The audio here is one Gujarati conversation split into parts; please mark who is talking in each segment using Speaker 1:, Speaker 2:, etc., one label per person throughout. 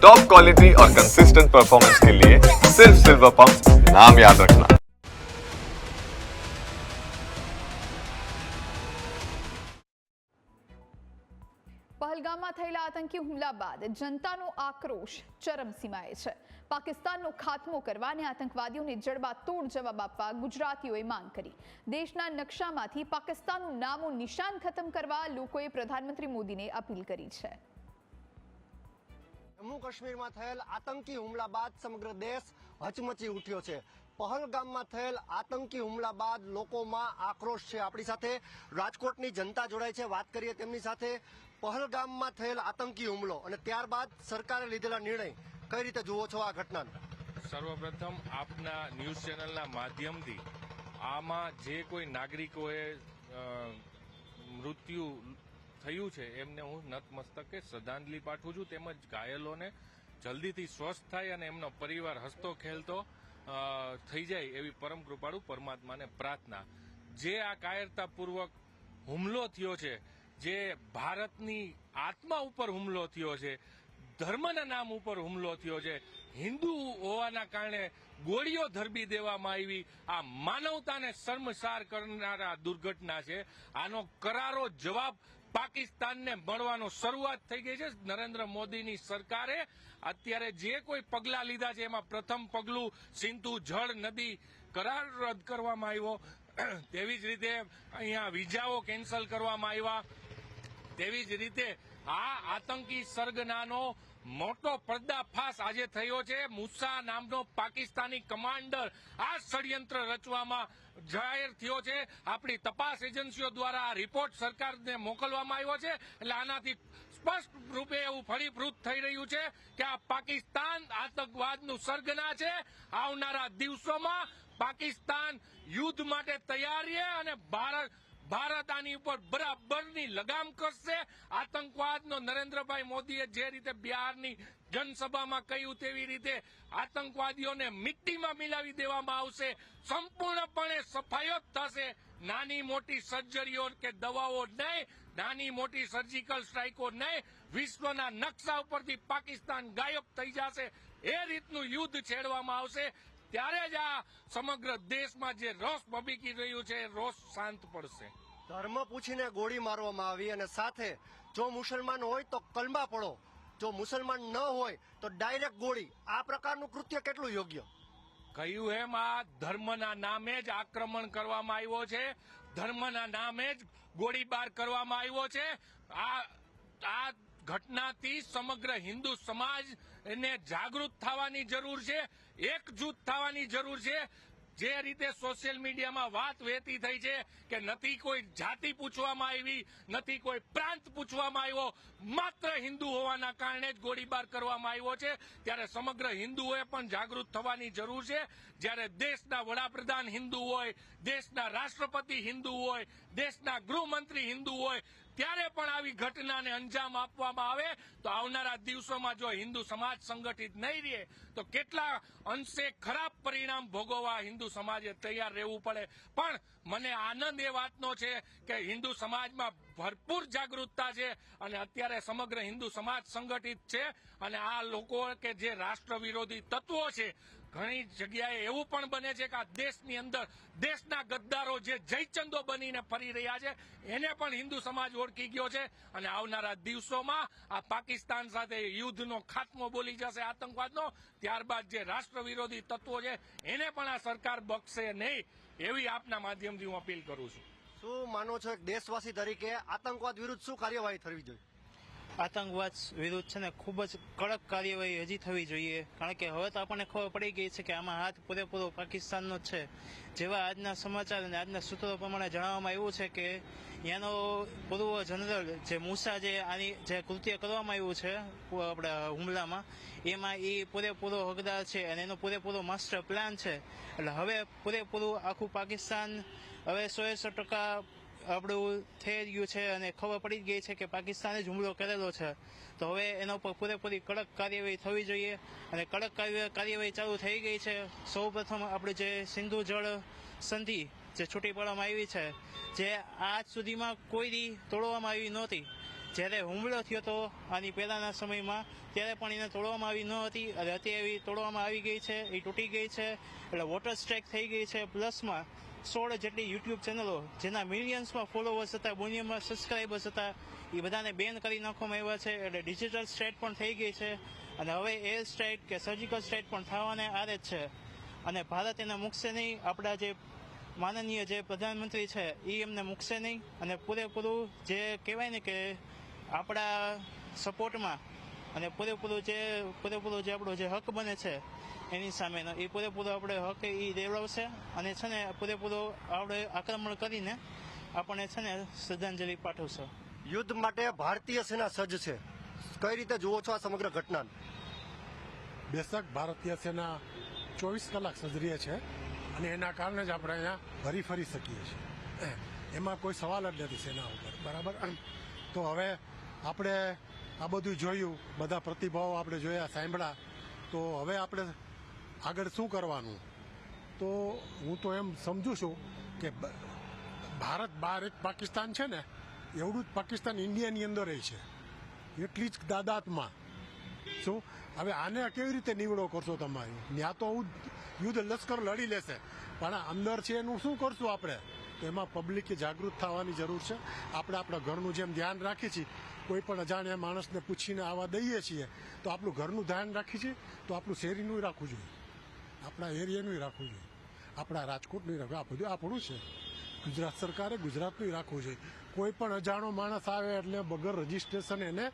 Speaker 1: टॉप क्वालिटी और कंसिस्टेंट परफॉर्मेंस के लिए सिर्फ सिल्वर पंप नाम याद रखना
Speaker 2: પહલગામમાં થયેલા આતંકી હુમલા બાદ જનતાનો આક્રોશ ચરમસીમાએ છે પાકિસ્તાનનો ખાત્મો કરવા અને આતંકવાદીઓને જડબાતોડ જવાબ આપવા ગુજરાતીઓએ માંગ કરી દેશના નકશામાંથી પાકિસ્તાનનું નામો નિશાન ખતમ કરવા લોકોએ પ્રધાનમંત્રી મોદીને અપીલ કરી છે
Speaker 3: જમ્મુ કાશ્મીરમાં થયેલ આતંકી હુમલા બાદ સમગ્ર દેશ હચમચી ઉઠ્યો છે. પહલગામમાં થયેલ આતંકી હુમલા બાદ લોકોમાં આક્રોશ છે. આપણી સાથે રાજકોટની જનતા જોડાય છે. વાત કરીએ તેમની સાથે પહલગામમાં થયેલ આતંકી હુમલો અને ત્યારબાદ સરકારે લીધેલા નિર્ણય. કઈ રીતે જુઓ છો આ ઘટનાને?
Speaker 4: સર્વપ્રથમ આપના ન્યૂઝ ચેનલના માધ્યમથી આમાં જે કોઈ નાગરિકોએ મૃત્યુ થયું છે. એમને હું નતમસ્તકે શ્રદ્ધાંજલિ પાઠવું છું. તેમજ ઘાયલોને જલ્દીથી સ્વસ્થ થાય અને એમનો પરિવાર હસતો ખેલતો થઈ જાય એવી પરમ કૃપાળુ પરમાત્માને પ્રાર્થના. જે આ કાયરતાપૂર્વક હુમલો થયો છે, જે ભારતની આત્મા ઉપર હુમલો થયો છે, ધર્મના નામ ઉપર હુમલો થયો છે, હિન્દુ હોવાના કારણે ગોળીઓ ધરબી દેવામાં આવી, આ માનવતાને શર્મસાર કરનારા દુર્ઘટના છે. આનો કરારો જવાબ પાકિસ્તાનને મળવાનો શરૂઆત થઈ ગઈ છે. નરેન્દ્ર મોદીની સરકારે અત્યારે જે કોઈ પગલા લીધા છે, એમાં પ્રથમ પગલું સિંધુ જળ નદી કરાર રદ કરવામાં આવ્યો. તેવી જ રીતે અહીંયા વિઝાઓ કેન્સલ કરવામાં આવ્યા. તેવી જ રીતે આ આતંકી સરગનાનો મોટો પર્દાફાશ આજે થયો છે. મુસા નામનો પાકિસ્તાની કમાન્ડર આ ષડયંત્ર રચવામાં જાહેર થયો છે. આપણી તપાસ એજન્સીઓ દ્વારા આ રિપોર્ટ સરકારને મોકલવામાં આવ્યો છે. એટલે આનાથી સ્પષ્ટ રૂપે એવું ફળીભૂત થઈ રહ્યું છે કે આ પાકિસ્તાન આતંકવાદનું સર્ગના છે. આવનારા દિવસોમાં પાકિસ્તાન યુદ્ધ માટે તૈયારી અને ભારત ભારત આની ઉપર બરાબરની લગામ કરશે. આતંકવાદનો નરેન્દ્રભાઈ મોદીએ જે રીતે બિહારની જનસભામાં કહ્યું તેવી રીતે આતંકવાદીઓને મિટ્ટીમાં મિલાવી દેવામાં આવશે. સંપૂર્ણપણે સફાયો થશે. નાની મોટી સર્જરીઓ કે દવાઓ નહીં, નાની મોટી સર્જિકલ સ્ટ્રાઇકો નહીં. વિશ્વના નકશા ઉપરથી પાકિસ્તાન ગાયબ થઈ જશે. એ રીતનું યુદ્ધ છેડવામાં આવશે. ત્યારે જ આ સમગ્ર દેશમાં જે રોષ બબીકી રહ્યું છે એ રોષ શાંત પડશે.
Speaker 3: ધર્મ પૂછીને ગોળી મારવામાં આવી અને સાથે જો મુસલમાન હોય તો કલમા પડો. જો મુસલમાન ન હોય તો ડાયરેક્ટ ગોળી. આ પ્રકારનું કૃત્ય કેટલું યોગ્ય?
Speaker 4: કહ્યું એમ આ ધર્મના નામે જ આક્રમણ કરવામાં આવ્યો છે. ધર્મના નામે જ ગોળીબાર કરવામાં આવ્યો છે. આ આ ઘટનાથી સમગ્ર હિન્દુ સમાજને જાગૃત થવાની જરૂર છે એકજૂથ થવાની જરૂર છે. જે રીતે સોશિયલ મીડિયામાં વાત વહેતી થઈ છે કે નથી કોઈ જાતિ પૂછવામાં આવી, નથી કોઈ પ્રાંત પૂછવામાં આવ્યો, માત્ર હિન્દુ હોવાના કારણે જ ગોળીબાર કરવામાં આવ્યો છે. ત્યારે સમગ્ર હિન્દુઓએ પણ જાગૃત થવાની જરૂર છે. જ્યારે દેશના વડાપ્રધાન હિન્દુ હોય, દેશના રાષ્ટ્રપતિ હિન્દુ હોય, દેશના ગૃહમંત્રી હિન્દુ હોય ત્યારે પણ આવી ઘટનાને અંજામ આપવામાં આવે, તો આવનારા દિવસોમાં જો હિન્દુ સમાજ સંગઠિત નહીં રહે, તો કેટલા અંશે ખરાબ પરિણામ ભોગવવા હિન્દુ સમાજે તૈયાર રહેવું પડે. પણ મને આનંદ એ વાતનો છે કે હિન્દુ સમાજમાં ભરપૂર જાગૃતતા છે અને અત્યારે સમગ્ર હિન્દુ સમાજ સંગઠિત છે અને આ લોકો કે જે રાષ્ટ્ર વિરોધી તત્વો છે ઘણી જગ્યાએ એવું પણ બને છે કે આ દેશની અંદર, દેશના ગદ્દારો જે જયચંદો બનીને ફરી રહ્યા છે, એને પણ હિન્દુ સમાજ ઓળખી ગયો છે અને આવનારા દિવસોમાં આ પાકિસ્તાન સાથે યુદ્ધનો ખાત્મો બોલી જશે આતંકવાદનો. ત્યારબાદ જે રાષ્ટ્ર વિરોધી તત્વો છે, એને પણ આ સરકાર બક્ષશે નહીં એવી આપના માધ્યમથી હું અપીલ કરું છું.
Speaker 3: શું માનો છો એક દેશવાસી તરીકે આતંકવાદ વિરુદ્ધ શું કાર્યવાહી થવી જોઈએ?
Speaker 5: આતંકવાદ વિરુદ્ધ છે ને ખૂબ જ કડક કાર્યવાહી હજી થવી જોઈએ. કારણ કે હવે તો આપણને ખબર પડી ગઈ છે કે આમાં હાથ પૂરેપૂરો પાકિસ્તાનનો છે. જેવા આજના સમાચાર અને આજના સૂત્રો પ્રમાણે જણાવવામાં આવ્યું છે કે ત્યાંનો પૂર્વ જનરલ જે મૂસા જે આની જે કૃત્ય કરવામાં આવ્યું છે આપણા હુમલામાં, એમાં એ પૂરેપૂરો હકદાર છે અને એનો પૂરેપૂરો માસ્ટર પ્લાન છે. એટલે હવે પૂરેપૂરું આખું પાકિસ્તાન હવે સો ટકા આપણું થઈ ગયું છે અને ખબર પડી ગઈ છે કે પાકિસ્તાને જ હુમલો કરેલો છે. તો હવે એના ઉપર પૂરેપૂરી કડક કાર્યવાહી થવી જોઈએ અને કડક કાર્યવાહી ચાલુ થઈ ગઈ છે. સૌપ્રથમ આપણે જે સિંધુ જળ સંધિ જે છૂટી પાડવામાં આવી છે, જે આજ સુધીમાં કોઈ દી તોડવામાં આવી નહોતી. જ્યારે હુમલો થયો હતો આની પહેલાંના સમયમાં ત્યારે પણ એને તોડવામાં આવી ન હતી અને અત્યારે તોડવામાં આવી ગઈ છે, એ તૂટી ગઈ છે. એટલે વોટર સ્ટ્રાઇક થઈ ગઈ છે પ્લસમાં સોળ જેટલી યુટ્યુબ ચેનલો, જેના મિલિયન્સમાં ફોલોવર્સ હતા દુનિયામાં સબસ્ક્રાઈબર્સ હતા, એ બધાને બેન કરી નાખવામાં આવ્યા છે. એટલે ડિજિટલ સ્ટ્રાઇક પણ થઈ ગઈ છે. અને હવે એર સ્ટ્રાઇક કે સર્જિકલ સ્ટ્રાઇક પણ થવાને આરે જ છે. અને ભારત એને મૂકશે નહીં. આપણા જે માનનીય જે પ્રધાનમંત્રી છે, એ એમને મૂકશે નહીં. અને પૂરેપૂરું જે કહેવાય ને કે આપણા સપોર્ટમાં અને પૂરેપૂરું જે પૂરેપૂરો જે આપણો જે હક બને છે એની સામેનો એ પૂરેપૂરો આપણે હક એ દેવડાવશે અને છે ને પૂરેપૂરો આપણે આક્રમણ કરીને આપણને છે ને શ્રદ્ધાંજલિ પાઠવશે.
Speaker 3: યુદ્ધ માટે ભારતીય સેના સજ્જ છે. કઈ રીતે જુઓ છો આ સમગ્ર ઘટનાને?
Speaker 6: બેશક ભારતીય સેના ચોવીસ કલાક સજરીય છે અને એના કારણે જ આપણે અહીંયા હરી ફરી શકીએ છીએ. એમાં કોઈ સવાલ જ નથી સેના ઉપર બરાબર? તો હવે આપણે આ બધું જોયું, બધા પ્રતિભાવો આપણે જોયા, સાંભળ્યા. તો હવે આપણે આગળ શું કરવાનું? તો હું તો એમ સમજુ છું કે ભારત બહાર એક પાકિસ્તાન છે ને, એવડું જ પાકિસ્તાન ઇન્ડિયાની અંદર છે. એટલી જ દાદાતમાં. શું? હવે આને કેવી રીતે નીવડો કરશો તમારી? ત્યાં તો હું યુદ્ધ લશ્કર લડી લેશે. પણ અંદર છે એનું શું કરશું આપણે? તો એમાં પબ્લિકે જાગૃત થવાની જરૂર છે. આપણે આપણા ઘરનું જેમ ધ્યાન રાખીએ છીએ કોઈ પણ અજાણ્યા માણસને પૂછીને આવા દઈએ છીએ, તો આપણું ઘરનું ધ્યાન રાખીએ છીએ તો આપણું શેરીનું રાખવું જોઈએ. આપણા એરિયાનું રાખવું જોઈએ. આપણા રાજકોટનું રાખવું આ બધું આપણું છે. ગુજરાત સરકારે ગુજરાતનું રાખવું જોઈએ કોઈ પણ અજાણો માણસ આવે એટલે વગર રજીસ્ટ્રેશન એને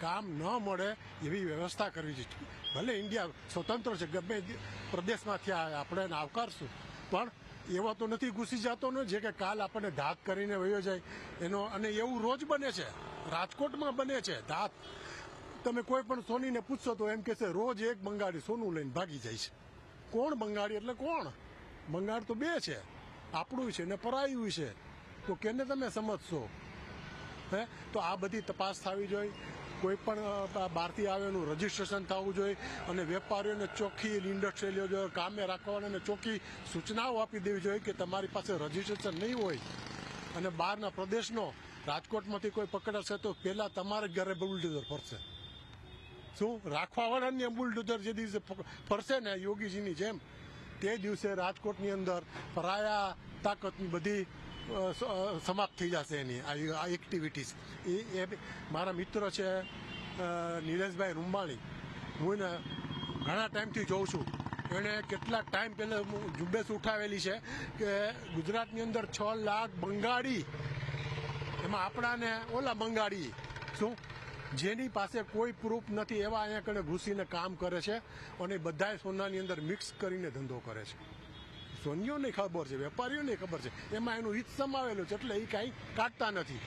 Speaker 6: કામ ન મળે એવી વ્યવસ્થા કરવી જોઈએ. ભલે ઇન્ડિયા સ્વતંત્ર છે ગમે પ્રદેશમાંથી આવે આપણે એને આવકારશું, પણ એવા તો નથી, ઘૂસી જતો ને, જે કે કાલ આપણને ધાક કરીને વયો જાય. એનો, અને એવું રોજ બને છે. રાજકોટમાં બને છે ધાક. તમે કોઈ પણ સોનીને પૂછશો તો એમ કહેશે રોજ એક બંગાળી સોનું લઈને ભાગી જાય છે. કોણ બંગાળી એટલે કોણ? બંગાળ તો બે છે. આપણું છે ને પરાયું છે. તો કેને તમે સમજશો? હે? તો આ બધી તપાસ થવી જોઈએ. કોઈ પણ બહારથી આવે એનું રજીસ્ટ્રેશન થવું જોઈએ અને વેપારીઓને ચોખ્ખી ઇન્ડસ્ટ્રીઓ જો કામે રાખવાને ચોખ્ખી સૂચનાઓ આપી દેવી જોઈએ કે તમારી પાસે રજીસ્ટ્રેશન નહીં હોય અને બહારના પ્રદેશનો રાજકોટમાંથી કોઈ પકડાશે તો પહેલા તમારે ઘરે બુલડોઝર ફરશે. શું? રાખવાવાળાની બુલડોઝર જે દિવસે ફરશે ને, યોગીજીની જેમ, તે દિવસે રાજકોટની અંદર પરાયા તાકતની બધી સમાપ્ત થઈ જશે એની આ એક્ટિવિટીઝ એ એ મારા મિત્ર છે નીરજભાઈ રૂંબાણી. હું એને ઘણા ટાઈમથી જોઉં છું. એણે કેટલાક ટાઈમ પહેલાં ઝુંબેશ ઉઠાવેલી છે કે ગુજરાતની અંદર છ લાખ બંગાળી, એમાં આપણાને ઓલા બંગાળી, શું? જેની પાસે કોઈ પ્રૂફ નથી એવા અહીંયા કણે ઘૂસીને કામ કરે છે અને બધાય સોનાની અંદર મિક્સ કરીને ધંધો કરે છે. સોનીઓને ખબર છે, વેપારીઓને ખબર છે. એમાં એનું હિત સમાવેલું છે, એટલે એ કાંઈ કાઢતા નથી.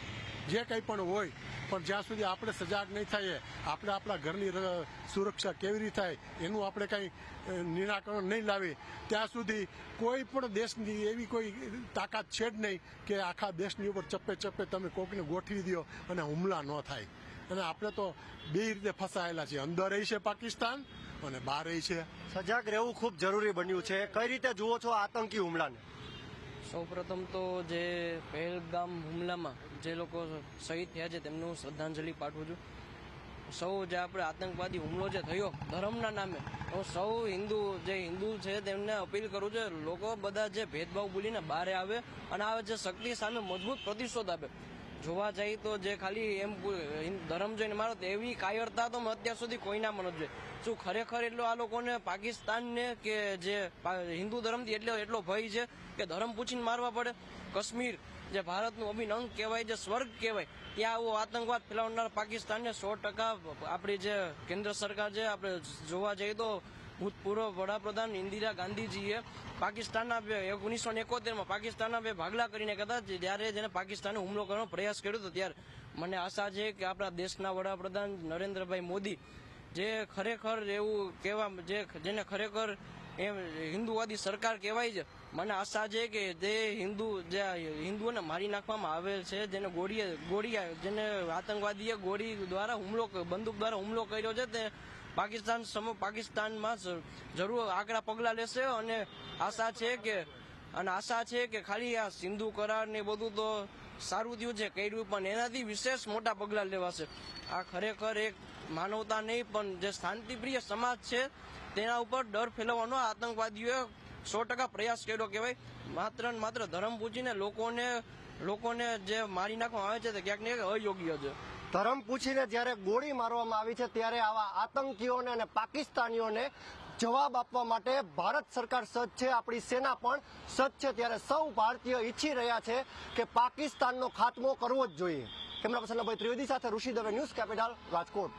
Speaker 6: જે કંઈ પણ હોય, પણ જ્યાં સુધી આપણે સજાગ નહીં થઈએ, આપણે આપણા ઘરની સુરક્ષા કેવી રીતે થાય, એનું આપણે કાંઈ નિરાકરણ નહીં લાવી ત્યાં સુધી કોઈ પણ દેશની એવી કોઈ તાકાત છે જ નહીં કે આખા દેશની ઉપર ચપ્પે ચપ્પે તમે કોકને ગોઠવી દો અને હુમલા ન થાય. અને આપણે તો બે રીતે ફસાયેલા છીએ. અંદર છે પાકિસ્તાન અને બહાર છે
Speaker 3: સજાગ રહેવું ખૂબ જરૂરી બન્યું છે. કઈ રીતે જુઓ છો આતંકી હુમલાને?
Speaker 7: સૌપ્રથમ તો જે પહેલગામ હુમલામાં જે લોકો શહીદ થયા છે તેમનું શ્રદ્ધાંજલિ પાઠવું છું. સૌ જે આપણે આતંકવાદી હુમલો જે થયો ધર્મના નામે હું સૌ હિન્દુ જે હિન્દુ છે તેમને અપીલ કરું છું લોકો બધા જે ભેદભાવ ભૂલીને બહાર આવે અને આ જે શક્તિ સામે મજબૂત પ્રતિશોધ આપે. જોવા જઈએ તો જે ખાલી એમ ધર્મ જોઈને મારો એવી કાયરતા તો અત્યાર સુધી કોઈના મન જ શું ખરેખર એટલો આ લોકોને પાકિસ્તાનને કે જે હિન્દુ ધર્મથી એટલો એટલો ભય છે કે ધર્મ પૂછીને મારવા પડે? કાશ્મીર, જે ભારતનું અભિનંગ કહેવાય, જે સ્વર્ગ કહેવાય, ત્યાં આવો આતંકવાદ ફેલાવનાર પાકિસ્તાનને સો ટકા આપણી જે કેન્દ્ર સરકાર છે, આપણે જોવા જઈએ તો ભૂતપૂર્વ વડાપ્રધાન ઇન્દિરા ગાંધીજીએ પાકિસ્તાનના ઓગણીસો ને એકોતેરમાં પાકિસ્તાનના બે ભાગલા કરીને કહેતા જ્યારે જેને પાકિસ્તાને હુમલો કરવાનો પ્રયાસ કર્યો હતો. ત્યારે મને આશા છે કે આપણા દેશના વડાપ્રધાન નરેન્દ્રભાઈ મોદી જે ખરેખર એવું કહેવા, જે જેને ખરેખર એમ હિન્દુવાદી સરકાર કહેવાય છે, મને આશા છે કે જે હિન્દુ, જે હિન્દુઓને મારી નાખવામાં આવેલ છે, જેને ગોળીએ ગોળી જેને આતંકવાદીએ ગોળી દ્વારા હુમલો, બંદૂક દ્વારા હુમલો કર્યો છે, તે પાકિસ્તાન સમ પાકિસ્તાનમાં જરૂર આગળ પગલાં લેશે અને આશા છે કે, અને આશા છે કે ખાલી આ સિંધુ કરાર ને બધું તો સારું થયું છે કર્યું પણ એનાથી વિશેષ મોટા પગલાં લેવાશે. આ ખરેખર એક માનવતા નહીં, પણ જે શાંતિપ્રિય સમાજ છે તેના ઉપર ડર ફેલાવવાનો આતંકવાદીઓએ સો ટકા પ્રયાસ કર્યો કહેવાય. માત્ર ને માત્ર ધર્મ પૂછીને લોકોને લોકોને જે મારી નાખવામાં આવે છે તે ક્યાંક અયોગ્ય છે.
Speaker 3: ધર્મ પૂછીને જ્યારે ગોળી મારવામાં આવી છે ત્યારે આવા આતંકીઓને અને પાકિસ્તાનીઓને જવાબ આપવા માટે ભારત સરકાર સજ્જ છે, આપણી સેના પણ સજ્જ છે. ત્યારે સૌ ભારતીય ઈચ્છી રહ્યા છે કે પાકિસ્તાનનો ખાત્મો કરવો જ જોઈએ. કેમેરા પર્સન ભાઈ ત્રિવેદી સાથે ઋષિ દવે ન્યૂઝ કેપિટલ રાજકોટ.